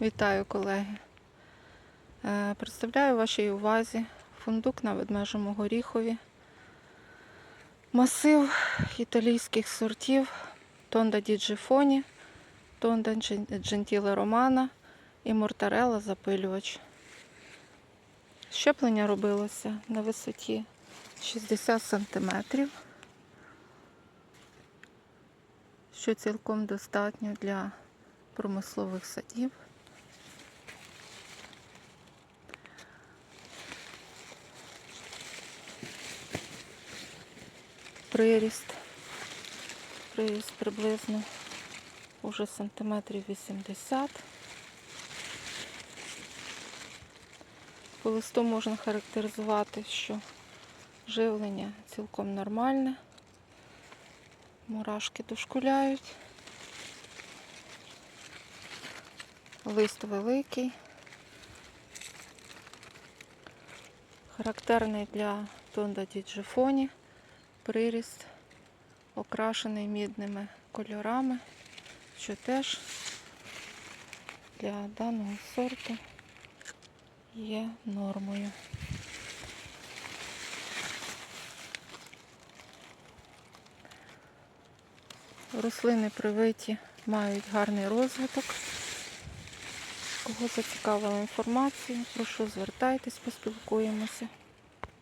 Вітаю, колеги. Е, Представляю вашій увазі фундук на ведмежому горіхові. Масив італійських сортів Тонда ді Джифоні, Тонда Джентіле Романа і Мортарелла запилювач. Щеплення робилося на висоті 60 см, що цілком достатньо для промислових садів. Приріст. Приріст приблизно уже сантиметрів 80. По листу можна характеризувати, що живлення цілком нормальне. Мурашки дошкуляють. Лист великий. Характерний для тонда діджифоні. Приріст окрашений мідними кольорами, що теж для даного сорту є нормою. Рослини привиті мають гарний розвиток. Кого зацікавила інформація, прошу звертайтесь, поспілкуємося.